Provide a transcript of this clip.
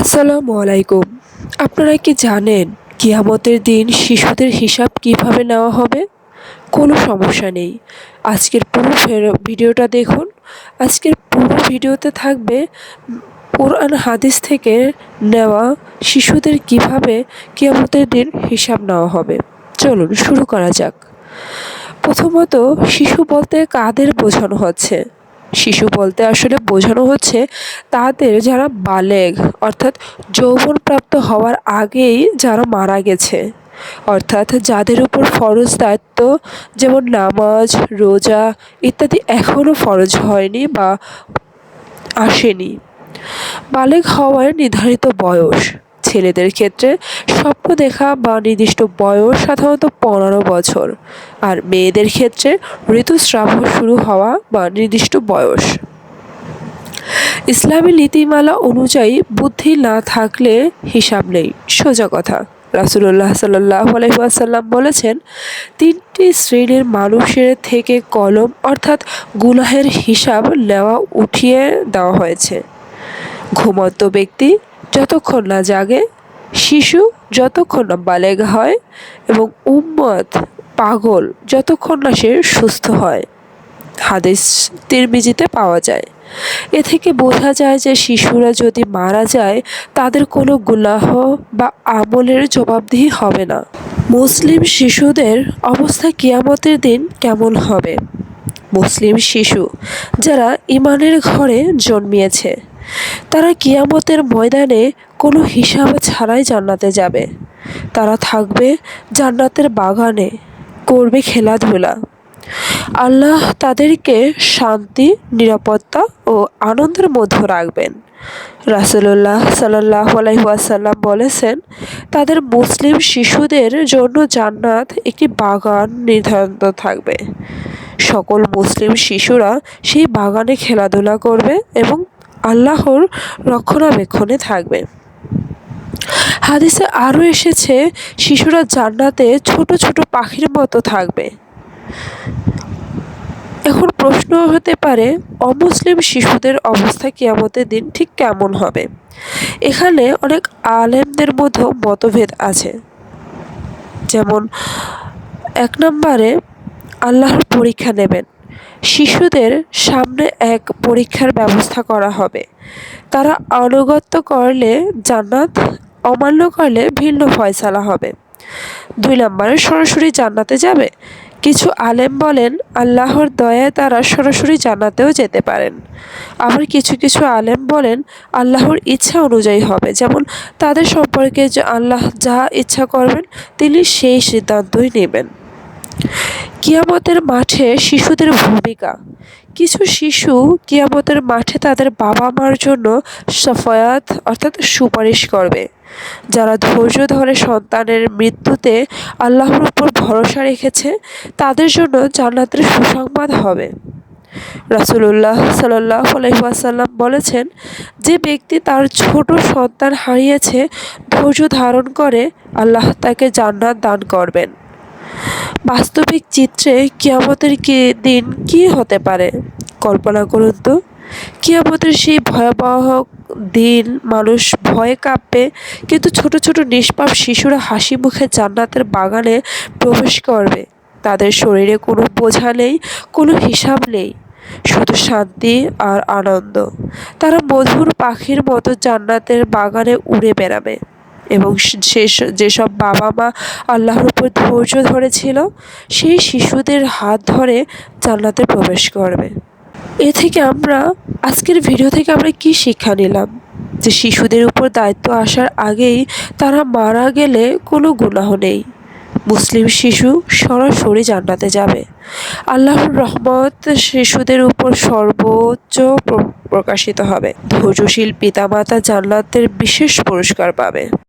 আসসালামু আলাইকুম। আপনারা কি জানেন কিয়ামতের দিন শিশুদের হিসাব কীভাবে নেওয়া হবে? কোনো সমস্যা নেই। আজকের পুরো ভিডিওটা দেখুন। আজকের পুরো ভিডিওতে থাকবে কোরআন হাদিস থেকে নেওয়া শিশুদের কীভাবে কিয়ামতের দিন হিসাব নেওয়া হবে। চলুন শুরু করা যাক। প্রথমত, শিশু বলতে কাদের বোঝানো হচ্ছে? শিশু বলতে আসলে বোঝানো হচ্ছে তাদের যারা বালেগ, অর্থাৎ যৌবনপ্রাপ্ত হওয়ার আগেই যারা মারা গেছে। অর্থাৎ যাদের উপর ফরজ দায়িত্ব, যেমন নামাজ, রোজা ইত্যাদি এখনও ফরজ হয়নি বা আসেনি। বালেগ হওয়ার নির্ধারিত বয়স ছেলেদের ক্ষেত্রে স্বপ্ন দেখা বা নির্দিষ্ট বয়স সাধারণত পনেরো বছর। আর মেয়েদের ক্ষেত্রে ঋতুস্রাব শুরু হওয়া বা নির্দিষ্ট বয়স। ইসলামী নীতিমালা অনুযায়ী বুদ্ধি না থাকলে হিসাব নেই। সোজা কথা। রাসুল্লাহ সাল্লাহ আলহিহাসাল্লাম বলেছেন, তিনটি শ্রেণির মানুষের থেকে কলম অর্থাৎ গুনাহের হিসাব নেওয়া উঠিয়ে দেওয়া হয়েছে। ঘুমন্ত ব্যক্তি যতক্ষণ না জাগে, শিশু যতক্ষণ না বালেগ হয় এবং উম্মত পাগল যতক্ষণ না সে সুস্থ হয়। হাদিস তিরমিজিতে পাওয়া যায়। এ থেকে বোঝা যায় যে শিশুরা যদি মারা যায়, তাদের কোনো গুলাহ বা আমলের জবাবদিহি হবে না। মুসলিম শিশুদের অবস্থা কিয়ামতের দিন কেমন হবে? মুসলিম শিশু যারা ইমানের ঘরে জন্মিয়েছে তারা কিয়ামতের ময়দানে কোনো হিসাব ছাড়াই জান্নাতে যাবে। তারা থাকবে জান্নাতের বাগানে, করবে খেলাধুলা। আল্লাহ তাদেরকে শান্তি, নিরাপত্তা ও আনন্দের মধ্যে রাখবেন। রাসুল্লাহ সাল্লাহ আলাইসাল্লাম বলেছেন, তাদের মুসলিম শিশুদের জন্য জান্নাত একটি বাগান নির্ধারিত থাকবে। সকল মুসলিম শিশুরা সেই বাগানে খেলাধুলা করবে এবং আল্লাহর রক্ষণাবেক্ষণে থাকবে। হাদিসে আরও এসেছে, শিশুরা জান্নাতে ছোট ছোট পাখির মতো থাকবে। এখন প্রশ্ন হতে পারে, অমুসলিম শিশুদের অবস্থা কিয়ামতের দিন ঠিক কেমন হবে? এখানে অনেক আলেমদের মধ্যেও মতভেদ আছে। যেমন, এক নম্বরে আল্লাহর পরীক্ষা নেবেন। শিশুদের সামনে এক পরীক্ষার ব্যবস্থা করা হবে। তারা আনুগত্য করলে জান্নাত, অমান্য করলে ভিন্ন ফয়সালা হবে। দুই নম্বরে, সরাসরি জান্নাতে যাবে। কিছু আলেম বলেন, আল্লাহর দয়ায় তারা সরাসরি জান্নাতেও যেতে পারেন। আবার কিছু কিছু আলেম বলেন, আল্লাহর ইচ্ছা অনুযায়ী হবে। যেমন, তাদের সম্পর্কে যে আল্লাহ যা ইচ্ছা করবেন, তিনি সেই সিদ্ধান্তই নেবেন। কিয়ামতের মাঠে শিশুদের ভূমিকা। কিছু শিশু কিয়ামতের মাঠে তাদের বাবা মার জন্য সফয়াত অর্থাৎ সুপারিশ করবে। যারা ধৈর্য ধরে সন্তানের মৃত্যুতে আল্লাহর উপর ভরসা রেখেছে, তাদের জন্য জান্নাতের সুসংবাদ হবে। রাসুলুল্লাহ সাল্লাহ আলহিহাসাল্লাম বলেছেন, যে ব্যক্তি তার ছোট সন্তান হারিয়েছে, ধৈর্য ধারণ করে, আল্লাহ তাকে জান্নাত দান করবেন। বাস্তবিক চিত্রে কিয়ামতের কি দিন কি হতে পারে? কল্পনা করুন তো। কিয়ামতের সেই ভয়াবহ দিন মানুষ ভয়ে কাঁপবে, কিন্তু ছোট ছোট নিষ্পাপ শিশুরা হাসি মুখে জান্নাতের বাগানে প্রবেশ করবে। তাদের শরীরে কোনো বোঝা নেই, কোনো হিসাব নেই, শুধু শান্তি আর আনন্দ। তারা মধুর পাখির মতো জান্নাতের বাগানে উড়ে বেড়াবে। এবং শেষ যেসব বাবা মা আল্লাহর উপর ধৈর্য ধরেছিল সেই শিশুদের হাত ধরে জান্নাতে প্রবেশ করবে। এ থেকে আমরা, আজকের ভিডিও থেকে আমরা কি শিক্ষা নিলাম? যে শিশুদের উপর দায়িত্ব আসার আগেই তারা মারা গেলে কোনো গুনাহ নেই। মুসলিম শিশু সরাসরি জান্নাতে যাবে। আল্লাহর রহমত শিশুদের উপর সর্বোচ্চ প্রকাশিত হবে। ধৈর্যশীল পিতামাতা জান্নাতের বিশেষ পুরস্কার পাবে।